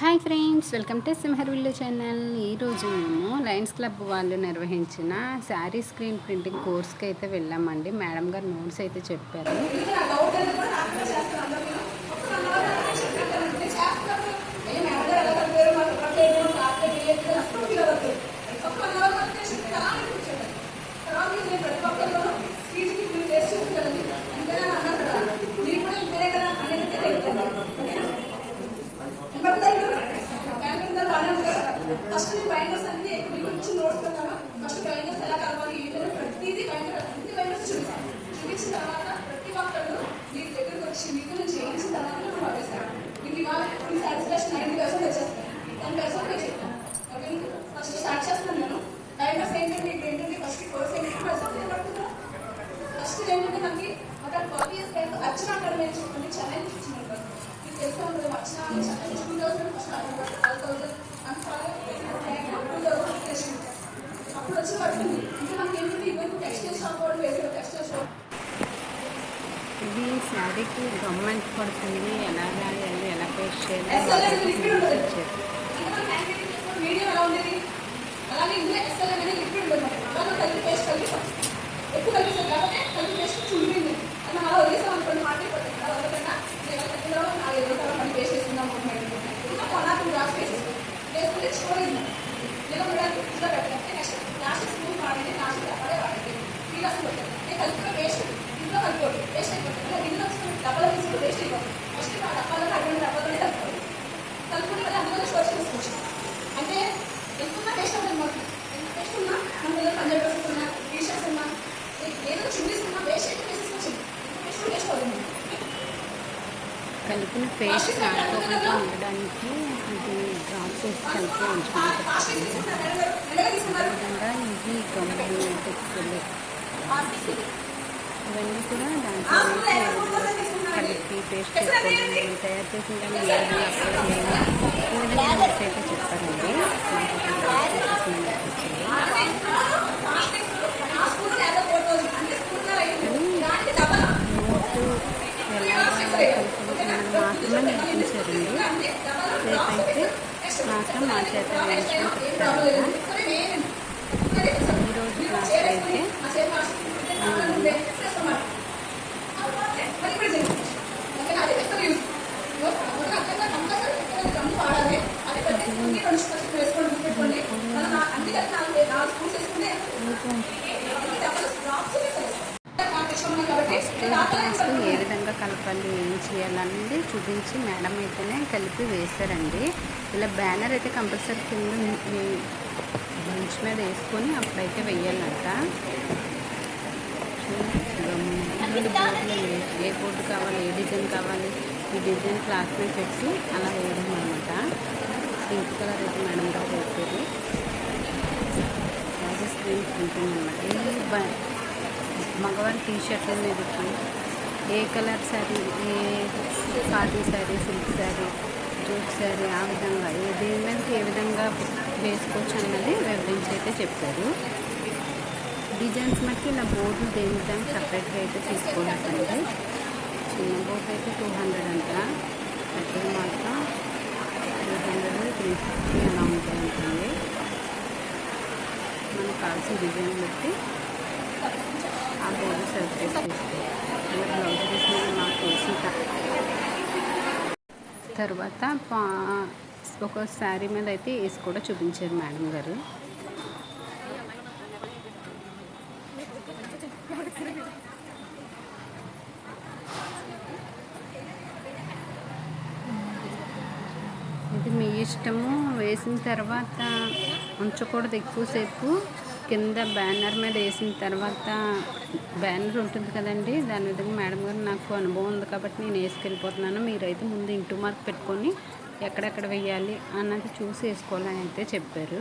Hi friends welcome to సింహర్విల్లు channel. ఈరోజు మేము లయన్స్ క్లబ్ వాళ్ళు నిర్వహించిన శారీ స్క్రీన్ ప్రింటింగ్ కోర్స్కి అయితే వెళ్ళామండి. మేడం గారు నోట్స్ అయితే చెప్పారు. అప్పుడు వచ్చిన పడుతుంది. ఇంకా మనకి ఏంటంటే ఇవన్నీ టెక్స్టైల్ షాప్ వాళ్ళు వేసారు టెక్స్టైల్ షాప్ ఇది శారీకి గవర్నమెంట్ పడుతుంది ఎలా రాయాలి ఎలా పేస్ట్ చేయాలి ఫేస్ పేస్ట్ రాకపోకుండా ఉండడానికి ఇది డ్రాప్ చేసి కలిపి ఉంచుకుంటారు విధంగా ఇది గమ్ము టెక్స్టులు ఇవన్నీ కూడా దాంట్లో కలిపి పేస్ట్ చేసుకోవడం తయారు చేసిన దాన్ని ఈ విధంగా అయితే చెప్పారండి మాత్రమే నేర్పించారండి రేపైతే మాత్రం మా చేత నేర్చుకుని చెప్తారు ఫస్ట్ క్లాస్లో ఏ విధంగా కలపాలి ఏం చేయాలనేది చూపించి మేడం అయితేనే కలిపి వేశారండి. ఇలా బ్యానర్ అయితే కంపల్సరీ కింద బెంచ్ మీద వేసుకొని అప్పుడైతే వెయ్యాలంట. ఏ బోర్డు కావాలి ఏ డిజైన్ కావాలి ఈ డిజైన్ క్లాత్ మీద పెట్టి అలా వేయడం అనమాట పింక్ కలర్ అయితే మేడం గారు వేసేది రాజస్థాన్ ప్రింటింగ్ అనమాట ఈ మగవారి టీ షర్ట్ల మీదకి ఏ కలర్ శారీ ఏ party sari silk sari jute sari ఆ విధంగా ఏ దేని మీదకి ఏ విధంగా వేసుకోవచ్చు అన్నది వివరించి అయితే చెప్పారు. డిజైన్స్ మట్టి ఇలా బోర్డు దేని దానికి సపరేట్గా అయితే తీసుకోవాలండి చిన్న బోర్డు అయితే టూ హండ్రెడ్ అంట పెద్దది మాత్రం టూ హండ్రెడ్ త్రీ ఫిఫ్టీ అలా ఉంటుంది మనకు కావాల్సిన డిజైన్ బట్టి ఆ బోర్డు సెలెక్ట్ చేసి తీసుకోవాలి ఇలా బ్లౌజ్ తీసిన మాకు తెలిసిన తర్వాత పా- ఒక శారీ మీద అయితే వేసి కూడా చూపించారు మేడం గారు. ఇది మీ ఇష్టము. వేసిన తర్వాత ఉంచకూడదు ఎక్కువసేపు. కింద బ్యానర్ మీద వేసిన తర్వాత బ్యానర్ ఉంటుంది కదండి దాని విధంగా మేడం గారు నాకు అనుభవం ఉంది కాబట్టి నేను వేసుకెళ్ళిపోతున్నాను. మీరైతే ముందు ఇంటూ మార్క్ పెట్టుకొని ఎక్కడెక్కడ వేయాలి అన్నది చూసి వేసుకోవాలని అయితే చెప్పారు.